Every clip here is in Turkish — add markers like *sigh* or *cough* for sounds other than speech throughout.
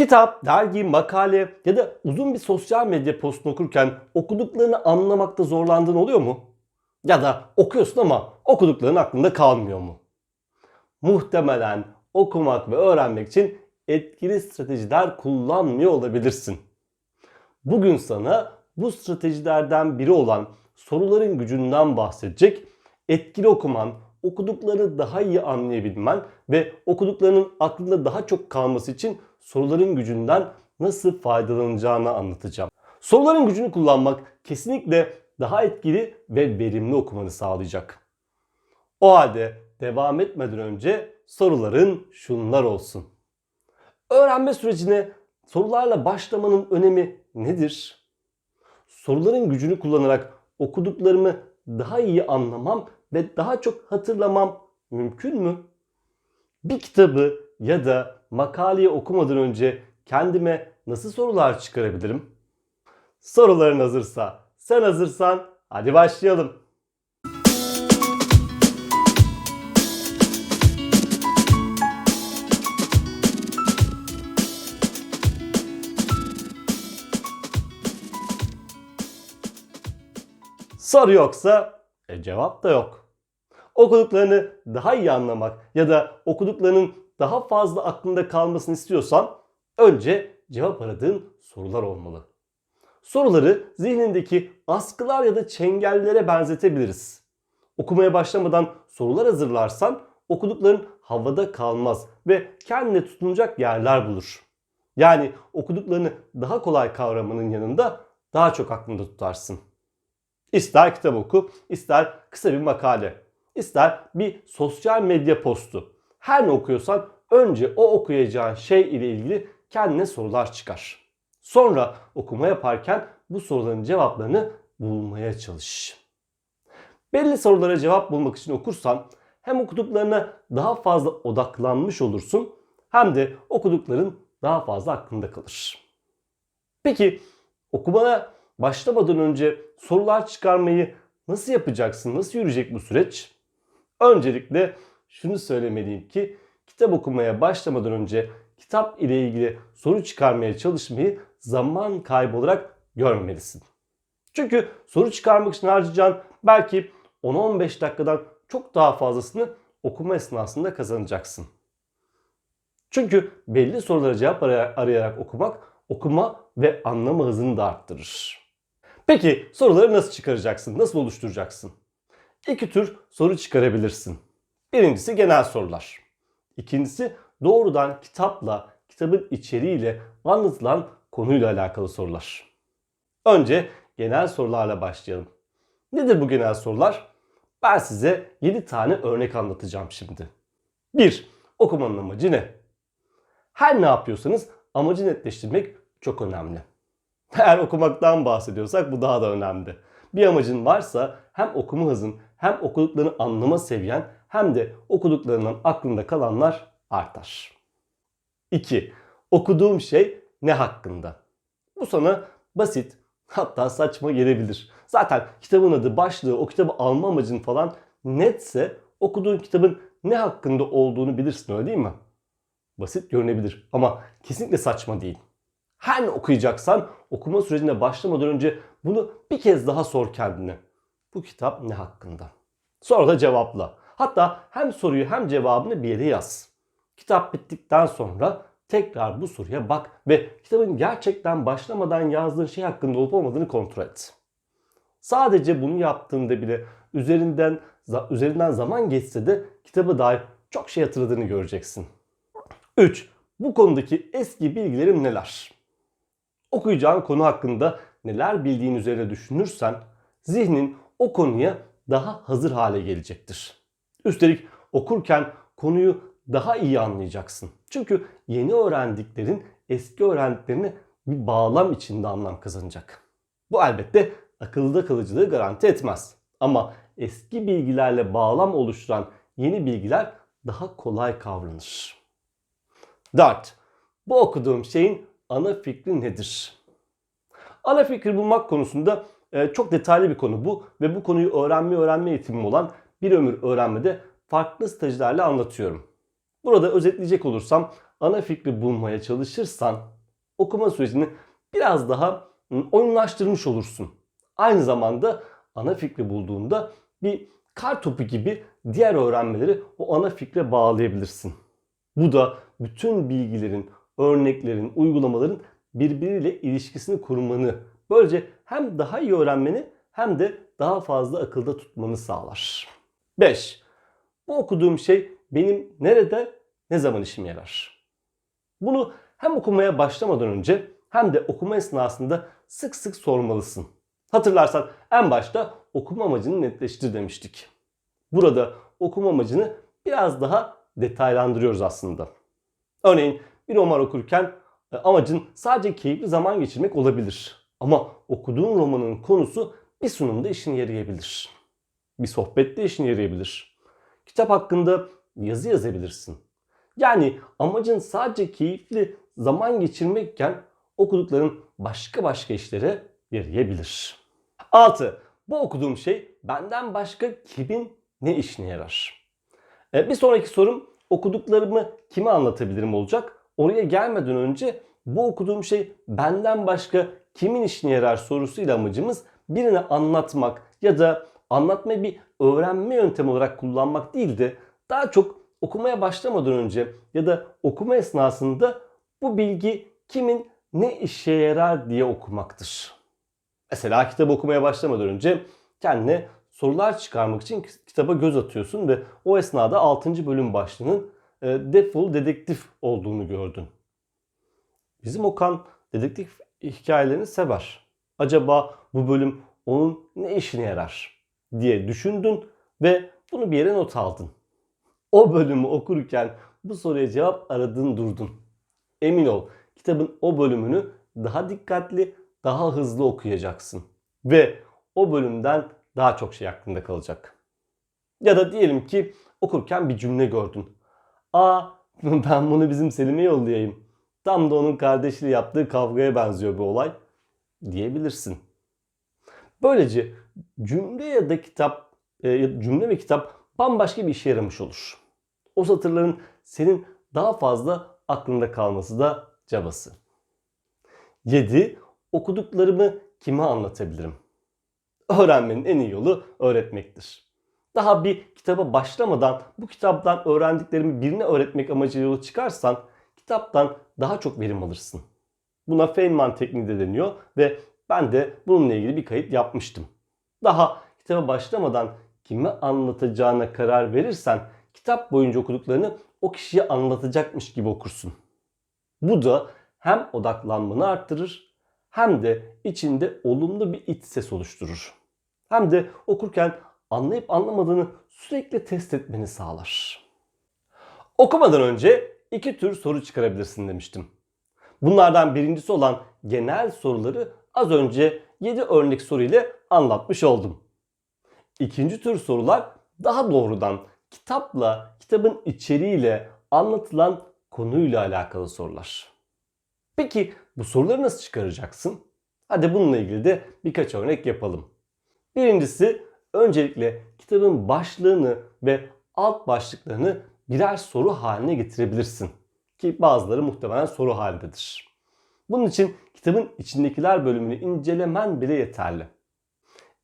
Kitap, dergi, makale ya da uzun bir sosyal medya postunu okurken okuduklarını anlamakta zorlandığın oluyor mu? Ya da okuyorsun ama okudukların aklında kalmıyor mu? Muhtemelen okumak ve öğrenmek için etkili stratejiler kullanmıyor olabilirsin. Bugün sana bu stratejilerden biri olan soruların gücünden bahsedecek, etkili okuman, okuduklarını daha iyi anlayabilmen ve okuduklarının aklında daha çok kalması için soruların gücünden nasıl faydalanacağını anlatacağım. Soruların gücünü kullanmak kesinlikle daha etkili ve verimli okumanı sağlayacak. O halde devam etmeden önce soruların şunlar olsun. Öğrenme sürecine sorularla başlamanın önemi nedir? Soruların gücünü kullanarak okuduklarımı daha iyi anlamam ve daha çok hatırlamam mümkün mü? Bir kitabı ya da makaleyi okumadan önce kendime nasıl sorular çıkarabilirim? Soruların hazırsa, sen hazırsan hadi başlayalım. Soru yoksa e, cevap da yok. Okuduklarını daha iyi anlamak ya da okuduklarının daha fazla aklında kalmasını istiyorsan önce cevap aradığın sorular olmalı. Soruları zihnindeki askılar ya da çengellere benzetebiliriz. Okumaya başlamadan sorular hazırlarsan okudukların havada kalmaz ve kendine tutunacak yerler bulur. Yani okuduklarını daha kolay kavramanın yanında daha çok aklında tutarsın. İster kitap oku, ister kısa bir makale, ister bir sosyal medya postu. Her ne okuyorsan önce o okuyacağın şey ile ilgili kendine sorular çıkar. Sonra okuma yaparken bu soruların cevaplarını bulmaya çalış. Belli sorulara cevap bulmak için okursan hem okuduklarına daha fazla odaklanmış olursun hem de okudukların daha fazla aklında kalır. Peki okumana başlamadan önce sorular çıkarmayı nasıl yapacaksın? Nasıl yürüyecek bu süreç? Öncelikle şunu söylemeliyim ki kitap okumaya başlamadan önce kitap ile ilgili soru çıkarmaya çalışmayı zaman kaybı olarak görmemelisin. Çünkü soru çıkarmak için harcayacağın belki 10-15 dakikadan çok daha fazlasını okuma esnasında kazanacaksın. Çünkü belli sorulara cevap arayarak okumak okuma ve anlama hızını da arttırır. Peki soruları nasıl çıkaracaksın? Nasıl oluşturacaksın? İki tür soru çıkarabilirsin. Birincisi genel sorular. İkincisi doğrudan kitapla, kitabın içeriğiyle anlatılan konuyla alakalı sorular. Önce genel sorularla başlayalım. Nedir bu genel sorular? Ben size 7 tane örnek anlatacağım şimdi. 1. Okumanın amacı ne? Her ne yapıyorsanız amacı netleştirmek çok önemli. Eğer okumaktan bahsediyorsak bu daha da önemli. Bir amacın varsa hem okuma hızın hem okuduklarını anlama seviyen hem de okuduklarından aklında kalanlar artar. 2. Okuduğum şey ne hakkında? Bu sana basit hatta saçma gelebilir. Zaten kitabın adı, başlığı, o kitabı alma amacın falan netse okuduğun kitabın ne hakkında olduğunu bilirsin öyle değil mi? Basit görünebilir ama kesinlikle saçma değil. Her ne okuyacaksan okuma sürecine başlamadan önce bunu bir kez daha sor kendine. Bu kitap ne hakkında? Sonra da cevapla. Hatta hem soruyu hem cevabını bir yere yaz. Kitap bittikten sonra tekrar bu soruya bak ve kitabın gerçekten başlamadan yazdığın şey hakkında olup olmadığını kontrol et. Sadece bunu yaptığında bile üzerinden üzerinden zaman geçse de kitaba dair çok şey hatırladığını göreceksin. 3. Bu konudaki eski bilgilerim neler? Okuyacağın konu hakkında neler bildiğin üzerine düşünürsen zihnin o konuya daha hazır hale gelecektir. Üstelik okurken konuyu daha iyi anlayacaksın. Çünkü yeni öğrendiklerin eski öğrendiklerine bir bağlam içinde anlam kazanacak. Bu elbette akılda kalıcılığı garanti etmez. Ama eski bilgilerle bağlam oluşturan yeni bilgiler daha kolay kavranır. 4. Bu okuduğum şeyin ana fikri nedir? Ana fikri bulmak konusunda e, çok detaylı bir konu bu ve bu konuyu öğrenme öğrenme eğitimim olan bir ömür öğrenmede farklı stajlarla anlatıyorum. Burada özetleyecek olursam ana fikri bulmaya çalışırsan okuma sürecini biraz daha oyunlaştırmış olursun. Aynı zamanda ana fikri bulduğunda bir kar topu gibi diğer öğrenmeleri o ana fikre bağlayabilirsin. Bu da bütün bilgilerin, örneklerin, uygulamaların birbiriyle ilişkisini kurmanı, böylece hem daha iyi öğrenmeni hem de daha fazla akılda tutmanı sağlar. 5. Bu okuduğum şey benim nerede, ne zaman işime yarar? Bunu hem okumaya başlamadan önce hem de okuma esnasında sık sık sormalısın. Hatırlarsan en başta okuma amacını netleştir demiştik. Burada okuma amacını biraz daha detaylandırıyoruz aslında. Örneğin bir roman okurken e, amacın sadece keyifli zaman geçirmek olabilir. Ama okuduğun romanın konusu bir sunumda işine yarayabilir. Bir sohbette işine yarayabilir. Kitap hakkında yazı yazabilirsin. Yani amacın sadece keyifli zaman geçirmekken okudukların başka başka işlere yarayabilir. 6. Bu okuduğum şey benden başka kimin ne işine yarar? E, bir sonraki sorum okuduklarımı kime anlatabilirim olacak. Oraya gelmeden önce bu okuduğum şey benden başka kimin işine yarar sorusuyla amacımız birine anlatmak ya da anlatmayı bir öğrenme yöntemi olarak kullanmak değil de daha çok okumaya başlamadan önce ya da okuma esnasında bu bilgi kimin ne işe yarar diye okumaktır. Mesela kitap okumaya başlamadan önce kendine sorular çıkarmak için kitaba göz atıyorsun ve o esnada 6. bölüm başlığının e, Defol Dedektif olduğunu gördün. Bizim Okan dedektif hikayelerini sever. Acaba bu bölüm onun ne işine yarar diye düşündün ve bunu bir yere not aldın. O bölümü okurken bu soruya cevap aradın durdun. Emin ol kitabın o bölümünü daha dikkatli, daha hızlı okuyacaksın. Ve o bölümden daha çok şey aklında kalacak. Ya da diyelim ki okurken bir cümle gördün. Aa *laughs* ben bunu bizim Selim'e yollayayım. Tam da onun kardeşiyle yaptığı kavgaya benziyor bu olay diyebilirsin. Böylece cümle ya da kitap, e, cümle ve kitap bambaşka bir işe yaramış olur. O satırların senin daha fazla aklında kalması da cabası. 7. Okuduklarımı kime anlatabilirim? Öğrenmenin en iyi yolu öğretmektir. Daha bir kitaba başlamadan bu kitaptan öğrendiklerimi birine öğretmek amacıyla yola çıkarsan kitaptan daha çok verim alırsın. Buna Feynman tekniği de deniyor ve ben de bununla ilgili bir kayıt yapmıştım. Daha kitaba başlamadan kime anlatacağına karar verirsen kitap boyunca okuduklarını o kişiye anlatacakmış gibi okursun. Bu da hem odaklanmanı arttırır hem de içinde olumlu bir iç ses oluşturur. Hem de okurken anlayıp anlamadığını sürekli test etmeni sağlar. Okumadan önce iki tür soru çıkarabilirsin demiştim. Bunlardan birincisi olan genel soruları az önce 7 örnek soru ile anlatmış oldum. İkinci tür sorular daha doğrudan kitapla, kitabın içeriğiyle anlatılan konuyla alakalı sorular. Peki bu soruları nasıl çıkaracaksın? Hadi bununla ilgili de birkaç örnek yapalım. Birincisi öncelikle kitabın başlığını ve alt başlıklarını birer soru haline getirebilirsin. Ki bazıları muhtemelen soru halindedir. Bunun için kitabın içindekiler bölümünü incelemen bile yeterli.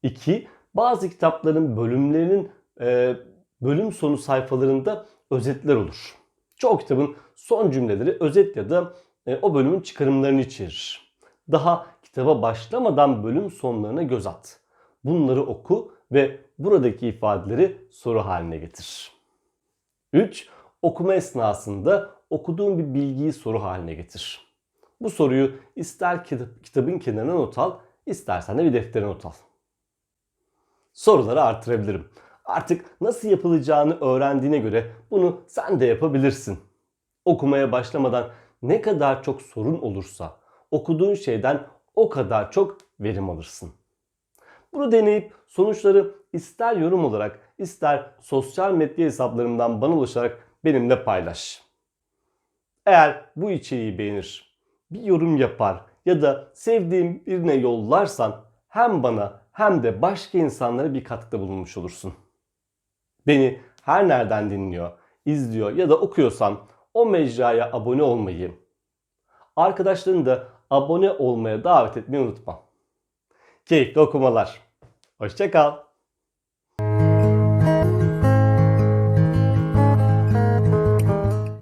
2. Bazı kitapların bölümlerinin e, bölüm sonu sayfalarında özetler olur. Çoğu kitabın son cümleleri özet ya da e, o bölümün çıkarımlarını içerir. Daha kitaba başlamadan bölüm sonlarına göz at. Bunları oku ve buradaki ifadeleri soru haline getir. 3. Okuma esnasında okuduğun bir bilgiyi soru haline getir. Bu soruyu ister kitabın kenarına not al, istersen de bir deftere not al. Soruları artırabilirim. Artık nasıl yapılacağını öğrendiğine göre bunu sen de yapabilirsin. Okumaya başlamadan ne kadar çok sorun olursa okuduğun şeyden o kadar çok verim alırsın. Bunu deneyip sonuçları ister yorum olarak ister sosyal medya hesaplarımdan bana ulaşarak benimle paylaş. Eğer bu içeriği beğenir, bir yorum yapar ya da sevdiğin birine yollarsan hem bana hem de başka insanlara bir katkıda bulunmuş olursun. Beni her nereden dinliyor, izliyor ya da okuyorsan o mecraya abone olmayı, arkadaşlarını da abone olmaya davet etmeyi unutma. Keyifli okumalar. Hoşçakal.